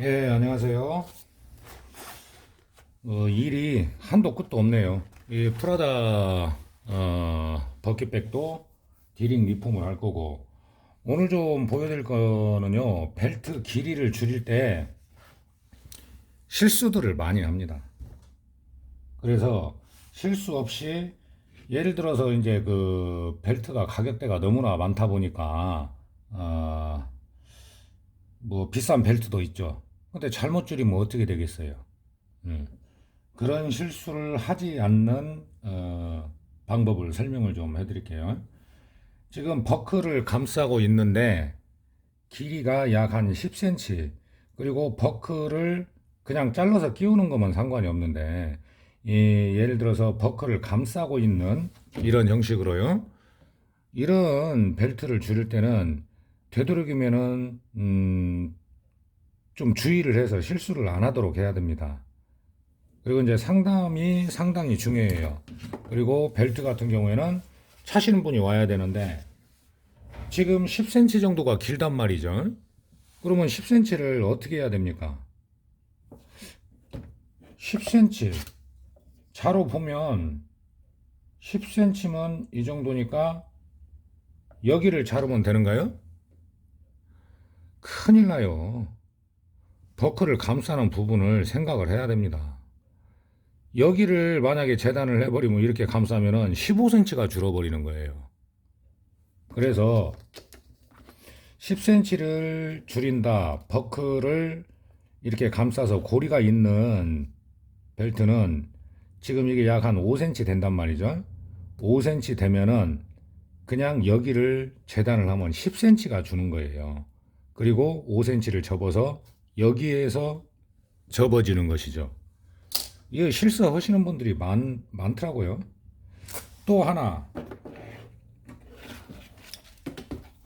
예, 안녕하세요. 어, 일이 한도 끝도 없네요. 이 프라다 어, 버킷백도 디링 리폼을 할 거고 오늘 좀 보여드릴 거는요 벨트 길이를 줄일 때 실수들을 많이 합니다. 그래서 실수 없이 예를 들어서 이제 그 벨트가 가격대가 너무나 많다 보니까 어, 뭐 비싼 벨트도 있죠. 근데 잘못 줄이면 어떻게 되겠어요? 음. 그런 실수를 하지 않는 어, 방법을 설명을 좀 해드릴게요. 지금 버클을 감싸고 있는데 길이가 약 한 10cm 그리고 버클을 그냥 잘라서 끼우는 것만 상관이 없는데 이 예를 들어서 버클을 감싸고 있는 이런 형식으로요. 이런 벨트를 줄일 때는 되도록이면은 음, 좀 주의를 해서 실수를 안 하도록 해야 됩니다. 그리고 이제 상담이 상당히 중요해요. 그리고 벨트 같은 경우에는 차시는 분이 와야 되는데 지금 10cm 정도가 길단 말이죠. 그러면 10cm를 어떻게 해야 됩니까? 10cm 자로 보면 10cm면 이 정도니까 여기를 자르면 되는가요? 큰일 나요. 버클을 감싸는 부분을 생각을 해야 됩니다. 여기를 만약에 재단을 해버리면 이렇게 감싸면은 15cm가 줄어버리는 거예요. 그래서 10cm를 줄인다. 버클을 이렇게 감싸서 고리가 있는 벨트는 지금 이게 약 한 5cm 된단 말이죠. 5cm 되면은 그냥 여기를 재단을 하면 10cm가 주는 거예요. 그리고 5cm를 접어서 여기에서 접어지는 것이죠. 이거 실수하시는 분들이 많, 많더라고요. 또 하나.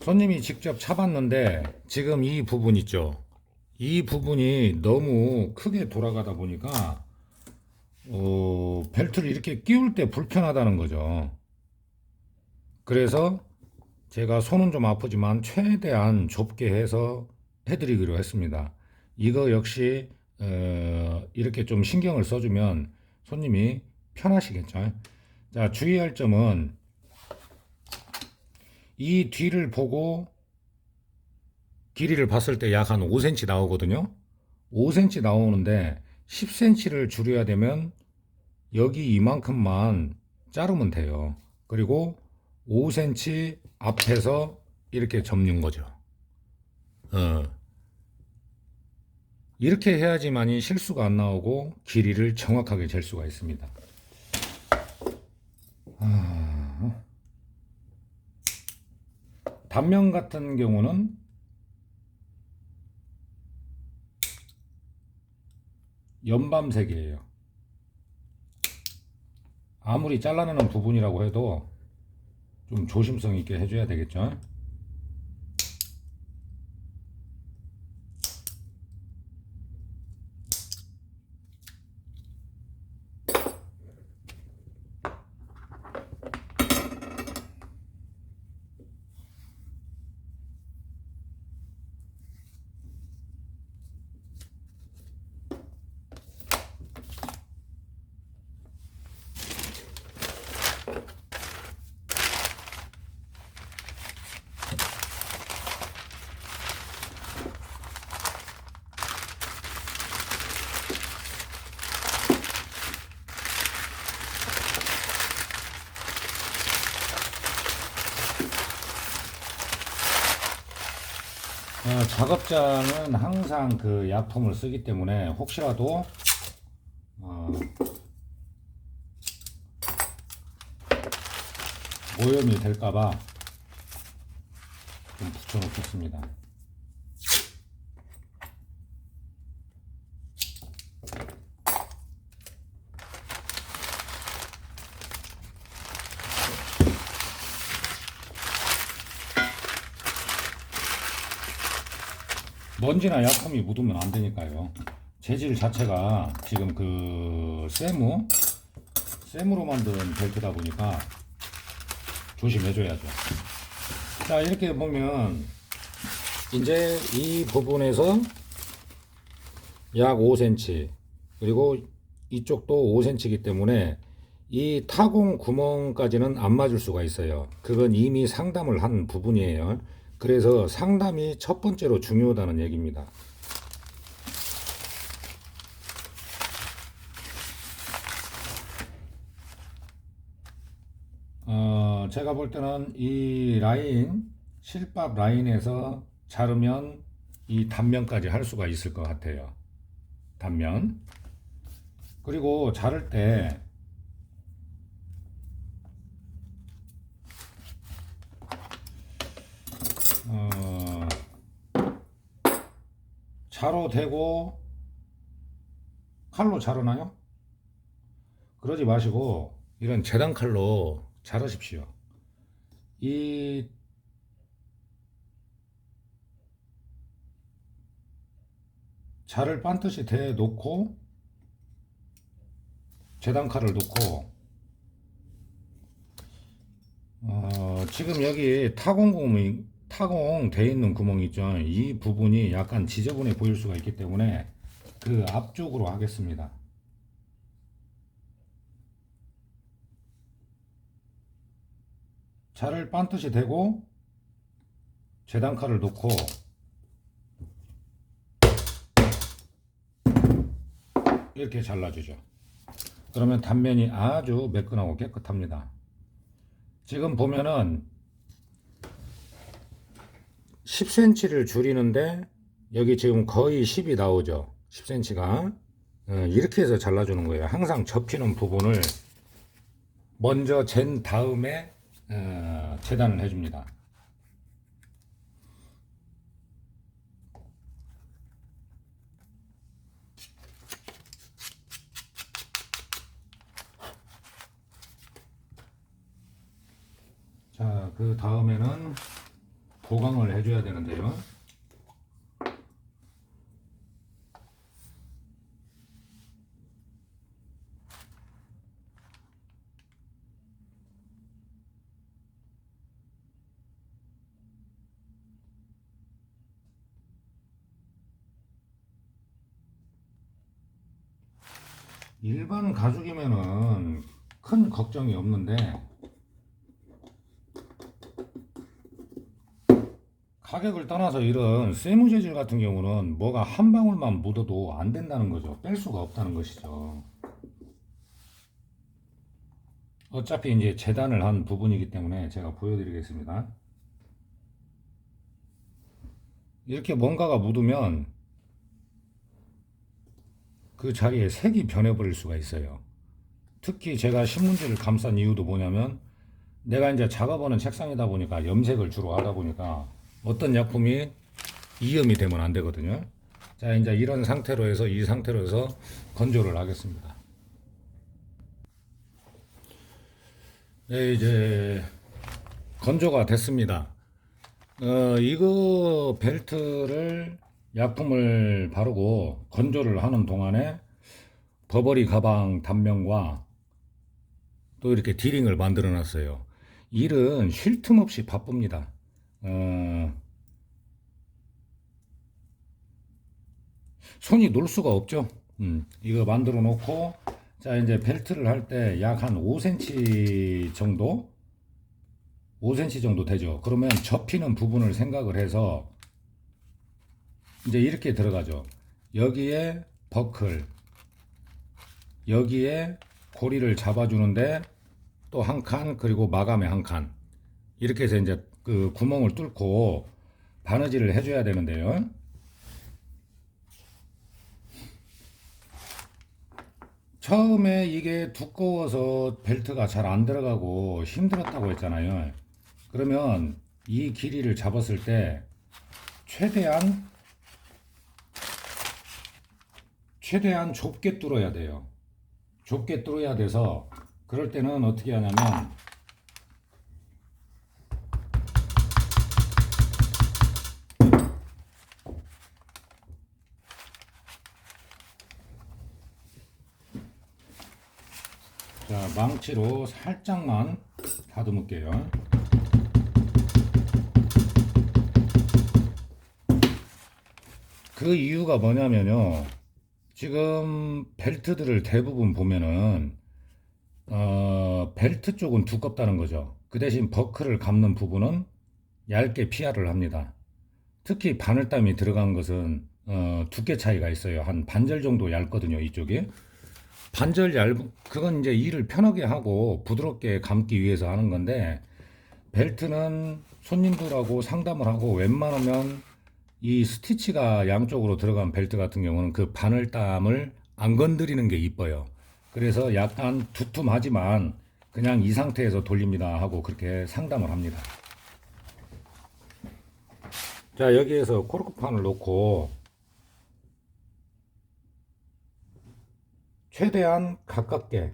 손님이 직접 차봤는데 지금 이 부분 있죠. 이 부분이 너무 크게 돌아가다 보니까 어, 벨트를 이렇게 끼울 때 불편하다는 거죠. 그래서 제가 손은 좀 아프지만 최대한 좁게 해서 해드리기로 했습니다. 이거 역시 어, 이렇게 좀 신경을 써주면 손님이 편하시겠죠. 자 주의할 점은 이 뒤를 보고 길이를 봤을 때 약 한 5cm 나오거든요. 5cm 나오는데 10cm를 줄여야 되면 여기 이만큼만 자르면 돼요. 그리고 5cm 앞에서 이렇게 접는 거죠. 어. 이렇게 해야지만이 실수가 안 나오고 길이를 정확하게 잴 수가 있습니다. 아... 단면 같은 경우는 연밤색이에요. 아무리 잘라내는 부분이라고 해도 좀 조심성 있게 해줘야 되겠죠. 작업장은 항상 그 약품을 쓰기 때문에 혹시라도 어, 오염이 될까봐 좀 붙여놓겠습니다. 먼지나 약품이 묻으면 안 되니까요. 재질 자체가 지금 그 세무, 세무로 만든 벨트다 보니까 조심해줘야죠. 자, 이렇게 보면 이제 이 부분에서 약 5cm 그리고 이쪽도 5cm이기 때문에 이 타공 구멍까지는 안 맞을 수가 있어요. 그건 이미 상담을 한 부분이에요. 그래서 상담이 첫 번째로 중요하다는 얘기입니다. 어, 제가 볼 때는 이 라인, 실밥 라인에서 자르면 이 단면까지 할 수가 있을 것 같아요. 단면. 그리고 자를 때 어, 자로 대고 칼로 자르나요? 그러지 마시고 이런 재단 칼로 자르십시오. 이 자를 반듯이 대 놓고 재단 칼을 놓고 어, 지금 여기 타공 구멍이 타공 돼 있는 구멍 있죠. 이 부분이 약간 지저분해 보일 수가 있기 때문에 그 앞쪽으로 하겠습니다. 자를 반듯이 대고 재단 칼을 놓고 이렇게 잘라주죠. 그러면 단면이 아주 매끈하고 깨끗합니다. 지금 보면은 10cm를 줄이는데 여기 지금 거의 10이 나오죠. 10cm가 이렇게 해서 잘라주는 거예요. 항상 접히는 부분을 먼저 잰 다음에 어, 재단을 해줍니다. 자, 그 다음에는 보강을 해줘야 되는데요. 일반 가죽이면은 큰 걱정이 없는데 가격을 떠나서 이런 세무 재질 같은 경우는 뭐가 한 방울만 묻어도 안 된다는 거죠. 뺄 수가 없다는 것이죠. 어차피 이제 재단을 한 부분이기 때문에 제가 보여드리겠습니다. 이렇게 뭔가가 묻으면 그 자리에 색이 변해버릴 수가 있어요. 특히 제가 신문지를 감싼 이유도 뭐냐면 내가 이제 작업하는 책상이다 보니까 염색을 주로 하다 보니까 어떤 약품이 이염이 되면 안 되거든요. 자, 이제 이런 상태로 해서 이 상태로 해서 건조를 하겠습니다. 네, 이제 건조가 됐습니다. 어, 이거 벨트를 약품을 바르고 건조를 하는 동안에 버버리 가방 단면과 또 이렇게 디링을 만들어 놨어요. 일은 쉴 틈 없이 바쁩니다. 어, 손이 놀 수가 없죠. 음, 이거 만들어 놓고 자 이제 벨트를 할 때 약 한 5cm 정도 5cm 정도 되죠. 그러면 접히는 부분을 생각을 해서 이제 이렇게 들어가죠. 여기에 버클 여기에 고리를 잡아주는데 또 한 칸 그리고 마감에 한 칸 이렇게 해서 이제 그 구멍을 뚫고 바느질을 해줘야 되는데요. 처음에 이게 두꺼워서 벨트가 잘 안 들어가고 힘들었다고 했잖아요. 그러면 이 길이를 잡았을 때 최대한 최대한 좁게 뚫어야 돼요. 좁게 뚫어야 돼서 그럴 때는 어떻게 하냐면 망치로 살짝만 다듬을게요. 그 이유가 뭐냐면요. 지금 벨트들을 대부분 보면은 어, 벨트 쪽은 두껍다는 거죠. 그 대신 버클을 감는 부분은 얇게 피하를 합니다. 특히 바늘땀이 들어간 것은 어, 두께 차이가 있어요. 한 반절 정도 얇거든요, 이쪽이. 반절 얇은 그건 이제 일을 편하게 하고 부드럽게 감기 위해서 하는 건데 벨트는 손님들하고 상담을 하고 웬만하면 이 스티치가 양쪽으로 들어간 벨트 같은 경우는 그 바늘땀을 안 건드리는 게 이뻐요. 그래서 약간 두툼하지만 그냥 이 상태에서 돌립니다 하고 그렇게 상담을 합니다. 자, 여기에서 코르크판을 놓고 최대한 가깝게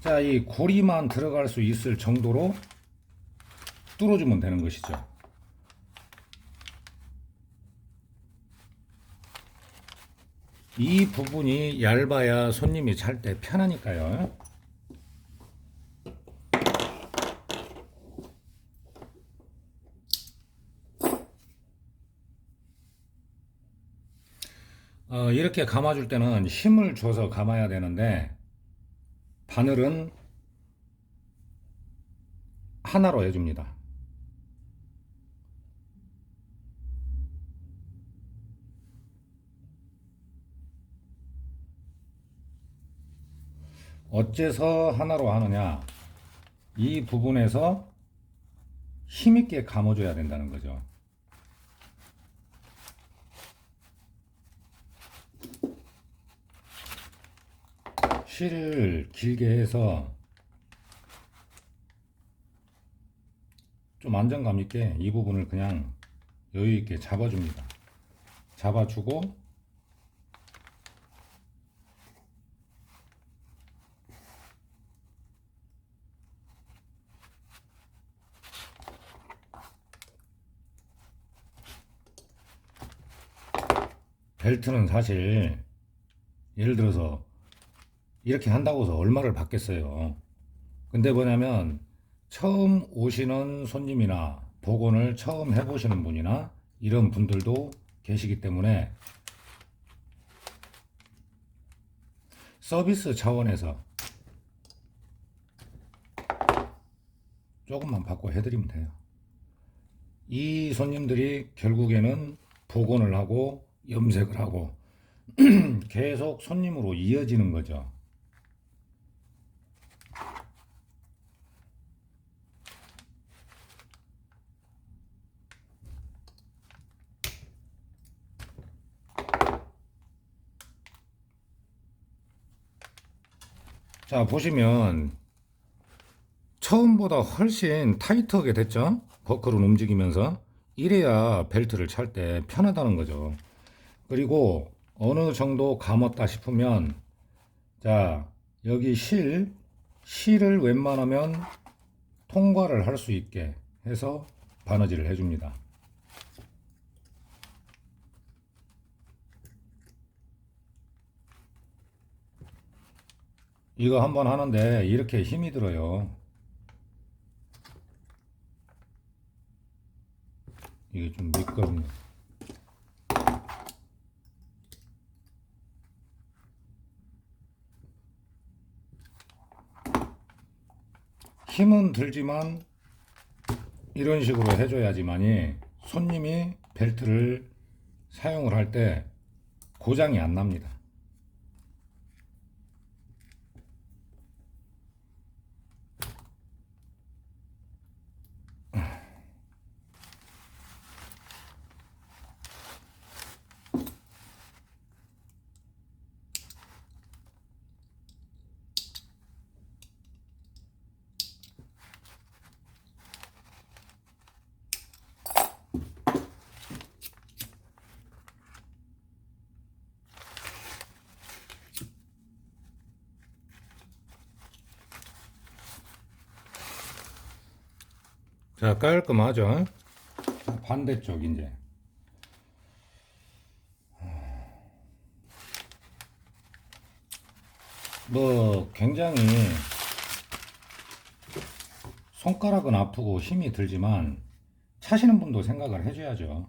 자, 이 고리만 들어갈 수 있을 정도로 뚫어주면 되는 것이죠. 이 부분이 얇아야 손님이 찰때 편하니까요. 어, 이렇게 감아줄 때는 힘을 줘서 감아야 되는데 바늘은 하나로 해줍니다. 어째서 하나로 하느냐? 이 부분에서 힘있게 감아줘야 된다는 거죠. 실을 길게 해서 좀 안정감 있게 이 부분을 그냥 여유 있게 잡아줍니다. 잡아주고 벨트는 사실 예를 들어서 이렇게 한다고 해서 얼마를 받겠어요. 근데 뭐냐면 처음 오시는 손님이나 복원을 처음 해보시는 분이나 이런 분들도 계시기 때문에 서비스 차원에서 조금만 받고 해드리면 돼요. 이 손님들이 결국에는 복원을 하고 염색을 하고 계속 손님으로 이어지는 거죠. 자, 보시면 처음보다 훨씬 타이트하게 됐죠? 버클은 움직이면서 이래야 벨트를 찰 때 편하다는 거죠. 그리고 어느 정도 감았다 싶으면 자, 여기 실 실을 웬만하면 통과를 할 수 있게 해서 바느질을 해줍니다. 이거 한번 하는데 이렇게 힘이 들어요. 이게 좀 미끄럽네. 힘은 들지만 이런 식으로 해줘야지만이 손님이 벨트를 사용을 할 때 고장이 안 납니다. 자, 깔끔하죠? 자, 반대쪽 이제. 뭐 굉장히 손가락은 아프고 힘이 들지만 차시는 분도 생각을 해줘야죠.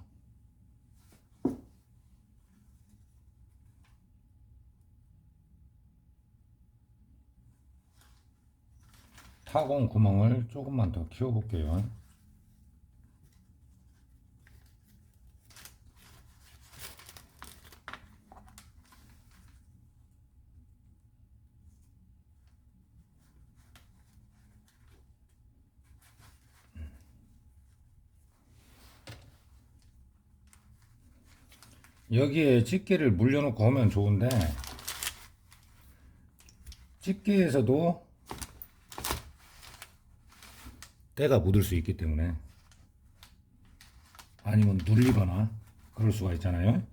타공 구멍을 조금만 더 키워볼게요. 여기에 집게를 물려놓고 하면 좋은데 집게에서도 때가 묻을 수 있기 때문에 아니면 눌리거나 그럴 수가 있잖아요.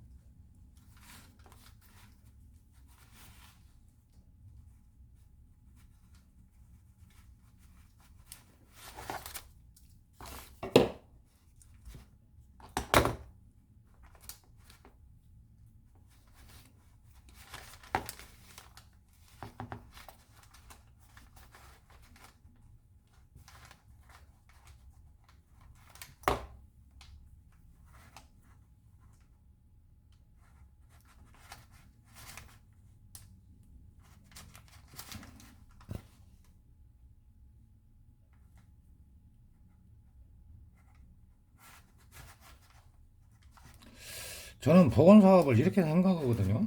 저는 보건 사업을 이렇게 생각하거든요.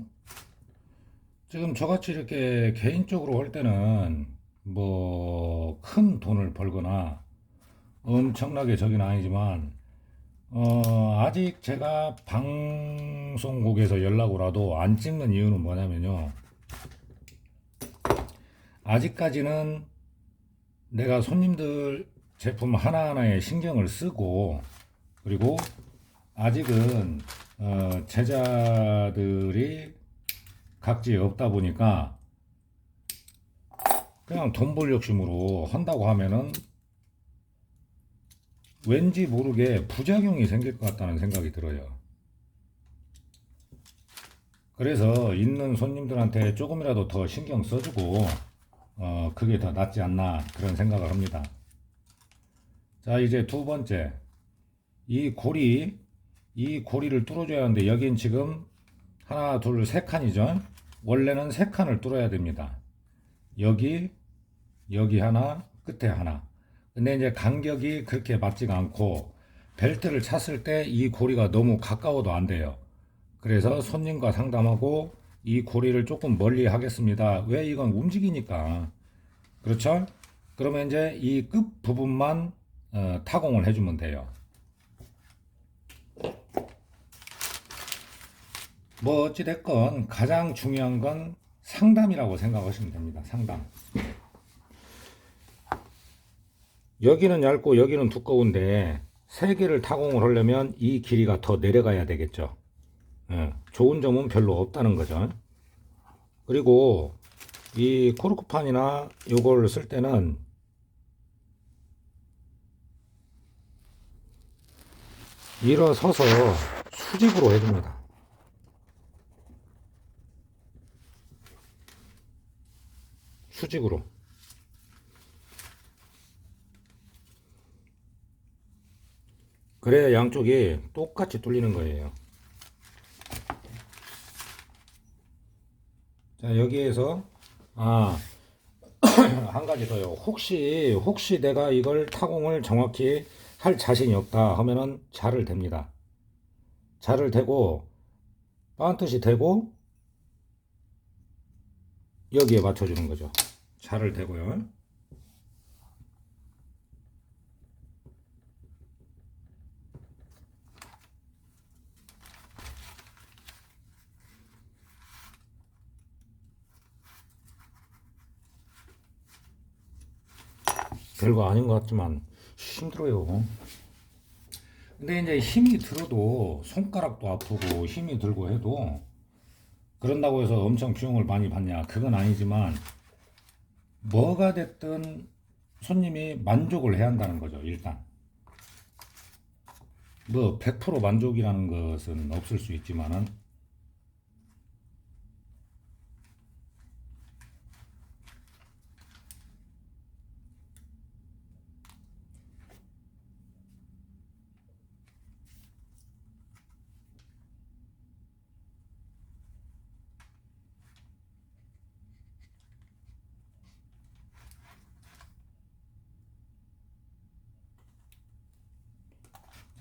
지금 저같이 이렇게 개인적으로 할 때는 뭐 큰 돈을 벌거나 엄청나게 저긴 아니지만 어 아직 제가 방송국에서 연락 오라도 안 찍는 이유는 뭐냐면요. 아직까지는 내가 손님들 제품 하나하나에 신경을 쓰고 그리고 아직은 어, 제자들이 각지에 없다 보니까 그냥 돈 벌 욕심으로 한다고 하면은 왠지 모르게 부작용이 생길 것 같다는 생각이 들어요. 그래서 있는 손님들한테 조금이라도 더 신경 써주고 어, 그게 더 낫지 않나 그런 생각을 합니다. 자 이제 두 번째 이 고리 이 고리를 뚫어줘야 하는데 여긴 지금 하나 둘 세 칸이죠. 원래는 세 칸을 뚫어야 됩니다. 여기 여기 하나 끝에 하나. 근데 이제 간격이 그렇게 맞지가 않고 벨트를 찼을 때 이 고리가 너무 가까워도 안 돼요. 그래서 손님과 상담하고 이 고리를 조금 멀리 하겠습니다. 왜 이건 움직이니까. 그렇죠? 그러면 이제 이 끝 부분만 어, 타공을 해주면 돼요 뭐 어찌됐건 가장 중요한 건 상담이라고 생각하시면 됩니다. 상담. 여기는 얇고 여기는 두꺼운데 세 개를 타공을 하려면 이 길이가 더 내려가야 되겠죠. 예, 좋은 점은 별로 없다는 거죠. 그리고 이 코르크판이나 요걸 쓸 때는 일어서서 수직으로 해줍니다. 수직으로. 그래야 양쪽이 똑같이 뚫리는 거예요. 자, 여기에서, 아, 한 가지 더요. 혹시, 혹시 내가 이걸 타공을 정확히 할 자신이 없다 하면은 자를 댑니다. 자를 대고, 반듯이 대고, 여기에 맞춰주는 거죠. 자를 대고요. 별거 아닌 것 같지만 힘들어요. 근데 이제 힘이 들어도 손가락도 아프고 힘이 들고 해도 그런다고 해서 엄청 비용을 많이 받냐? 그건 아니지만 뭐가 됐든 손님이 만족을 해야 한다는 거죠, 일단. 뭐, 100% 만족이라는 것은 없을 수 있지만은,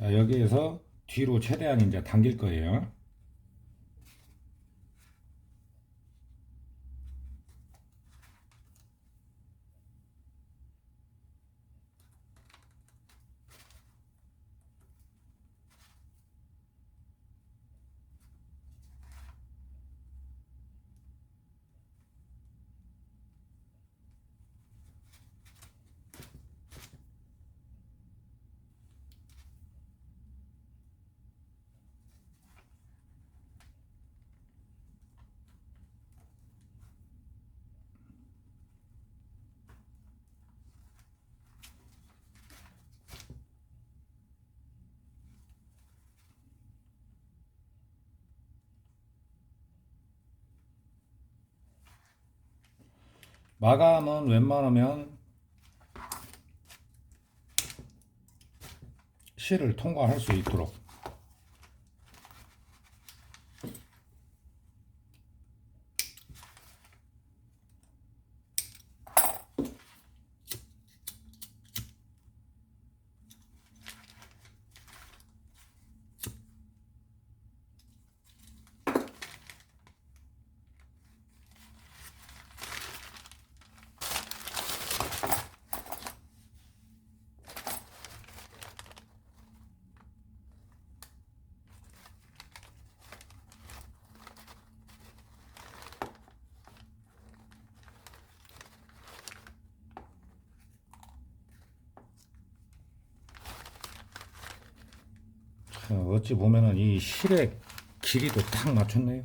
여기에서 뒤로 최대한 이제 당길 거예요. 마감은 웬만하면 실을 통과할 수 있도록 어찌 보면은 이 실의 길이도 딱 맞췄네요.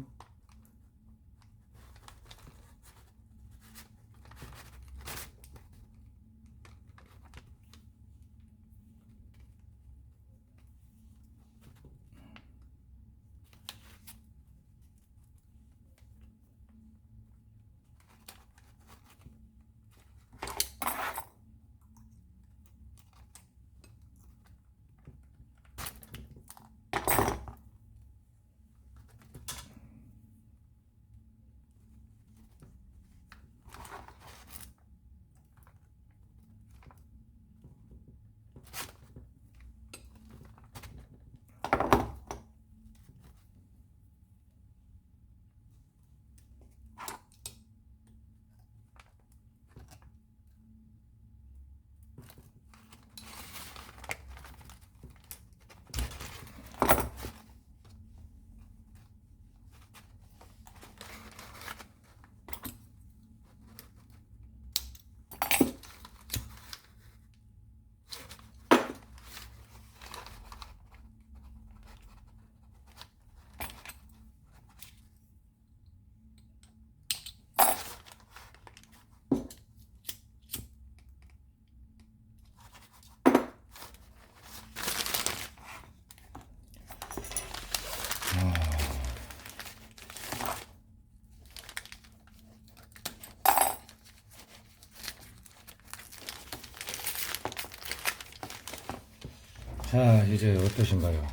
자, 이제 어떠신가요?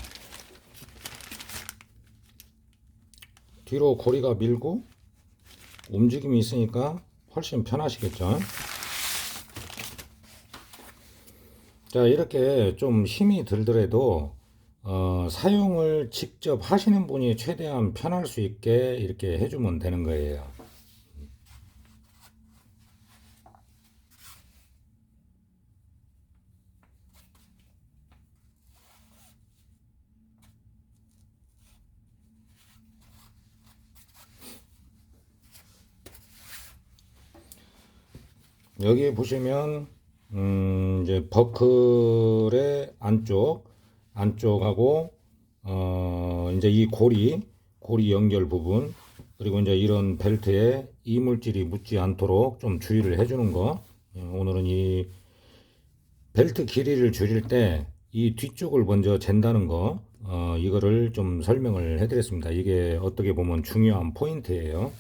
뒤로 고리가 밀고 움직임이 있으니까 훨씬 편하시겠죠? 자, 이렇게 좀 힘이 들더라도 어, 사용을 직접 하시는 분이 최대한 편할 수 있게 이렇게 해주면 되는 거예요. 여기 보시면 음, 이제 버클의 안쪽 안쪽하고 어, 이제 이 고리 고리 연결 부분 그리고 이제 이런 벨트에 이물질이 묻지 않도록 좀 주의를 해주는 거 예, 오늘은 이 벨트 길이를 줄일 때 이 뒤쪽을 먼저 잰다는 거, 어, 이거를 좀 설명을 해드렸습니다. 이게 어떻게 보면 중요한 포인트예요.